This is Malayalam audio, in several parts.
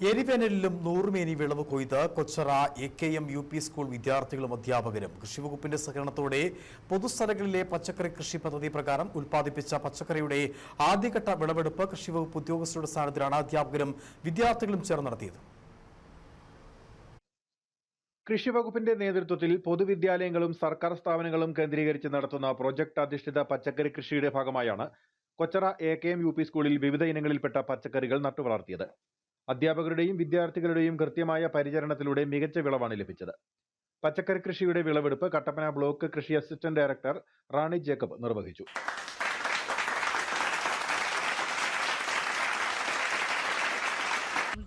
എരിവേനലിലും നൂറുമേനി വിളവ് കൊയ്ത് Kochara A K M U P school വിദ്യാർത്ഥികളും അധ്യാപകരും കൃഷിവകുപ്പിന്റെ സഹകരണത്തോടെ പൊതുസ്ഥലങ്ങളിലെ പച്ചക്കറി കൃഷി പദ്ധതി പ്രകാരം ഉൽപ്പാദിപ്പിച്ച പച്ചക്കറിയുടെ ആദ്യഘട്ട വിളവെടുപ്പ് കൃഷിവകുപ്പ് ഉദ്യോഗസ്ഥരുടെ സ്ഥാനത്തിലാണ് അധ്യാപകരും വിദ്യാർത്ഥികളും ചേർന്ന് നടത്തിയത്. കൃഷിവകുപ്പിന്റെ നേതൃത്വത്തിൽ പൊതുവിദ്യാലയങ്ങളും സർക്കാർ സ്ഥാപനങ്ങളും കേന്ദ്രീകരിച്ച് നടത്തുന്ന പ്രൊജക്ട് അധിഷ്ഠിത പച്ചക്കറി കൃഷിയുടെ ഭാഗമായാണ് Kochara A K M U P സ്കൂളിൽ വിവിധ ഇനങ്ങളിൽപ്പെട്ട പച്ചക്കറികൾ നട്ടുവളർത്തിയത്. അധ്യാപകരുടെയും വിദ്യാർത്ഥികളുടെയും കൃത്യമായ പരിചരണത്തിലൂടെ മികച്ച വിളവാണ് ലഭിച്ചത്. പച്ചക്കറി കൃഷിയുടെ വിളവെടുപ്പ് കട്ടപ്പന ബ്ലോക്ക് കൃഷി അസിസ്റ്റന്റ് ഡയറക്ടർ റാണി ജേക്കബ് നിർവഹിച്ചു.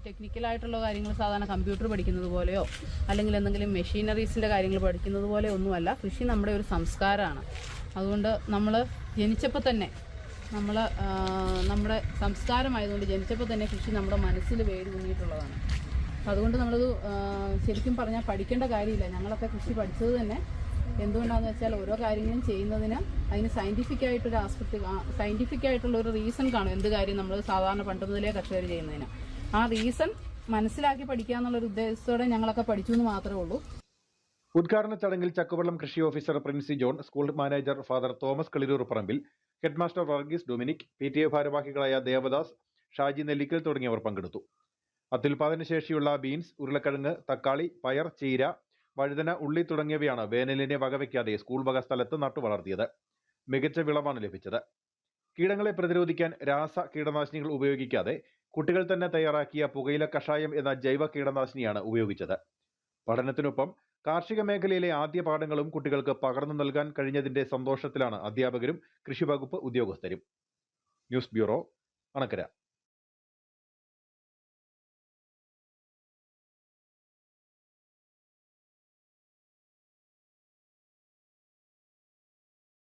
ടെക്നിക്കലായിട്ടുള്ള കാര്യങ്ങൾ സാധാരണ കമ്പ്യൂട്ടർ പഠിക്കുന്നത് പോലെയോ അല്ലെങ്കിൽ എന്തെങ്കിലും മെഷീനറീസിന്റെ കാര്യങ്ങൾ പഠിക്കുന്നത് പോലെ ഒന്നുമല്ല. കൃഷി നമ്മുടെ ഒരു സംസ്കാരമാണ്. അതുകൊണ്ട് നമ്മൾ ജനിച്ചപ്പോൾ തന്നെ നമ്മൾ നമ്മുടെ സംസ്കാരമായതുകൊണ്ട് ജനിച്ചപ്പോൾ തന്നെ കൃഷി നമ്മുടെ മനസ്സിൽ വേര് കുഞ്ഞിട്ടുള്ളതാണ് അതുകൊണ്ട് നമ്മളത് ശരിക്കും പറഞ്ഞാൽ പഠിക്കേണ്ട കാര്യമില്ല. ഞങ്ങളൊക്കെ കൃഷി പഠിച്ചത് തന്നെ എന്തുകൊണ്ടാണെന്ന് വെച്ചാൽ ഓരോ കാര്യങ്ങളും ചെയ്യുന്നതിന് അതിന് സയന്റിഫിക്കായിട്ടൊരു ആസ്പെക്ട് സയന്റിഫിക്കായിട്ടുള്ള ഒരു റീസൺ കാണും എന്ത് കാര്യം നമ്മൾ സാധാരണ പണ്ട് മുതലേ കർഷകർ ചെയ്യുന്നതിന്. ആ റീസൺ മനസ്സിലാക്കി പഠിക്കുക എന്നുള്ളൊരു ഉദ്ദേശത്തോടെ ഞങ്ങളൊക്കെ പഠിച്ചു എന്ന് മാത്രമേ ഉള്ളൂ. ഉദ്ഘാടന ചടങ്ങിൽ ചക്കുവള്ളം കൃഷി officer Princy John school manager father Thomas Kaliroor Parambil headmaster Varghese Dominic P T A ഭാരവാഹികളായ ദേവദാസ് ഷാജി നെല്ലിക്കൽ തുടങ്ങിയവർ പങ്കെടുത്തു. അത്യുൽപാദന ശേഷിയുള്ള ബീൻസ് ഉരുളക്കിഴങ്ങ് തക്കാളി പയർ ചീര വഴുതന ഉള്ളി തുടങ്ങിയവയാണ് വേനലിനെ വകവയ്ക്കാതെ സ്കൂൾ വക സ്ഥലത്ത് നട്ടുവളർത്തിയത് മികച്ച വിളവാണ് ലഭിച്ചത്. കീടങ്ങളെ പ്രതിരോധിക്കാൻ രാസ കീടനാശിനികൾ ഉപയോഗിക്കാതെ കുട്ടികൾ തന്നെ തയ്യാറാക്കിയ പുകയില കഷായം എന്ന ജൈവ കീടനാശിനിയാണ് ഉപയോഗിച്ചത്. പഠനത്തിനൊപ്പം കാർഷിക മേഖലയിലെ ആദ്യ പാഠങ്ങളും കുട്ടികൾക്ക് പകർന്നു നൽകാൻ കഴിഞ്ഞതിന്റെ സന്തോഷത്തിലാണ് അധ്യാപകരും കൃഷിവകുപ്പ് ഉദ്യോഗസ്ഥരും. News bureau Anakkara.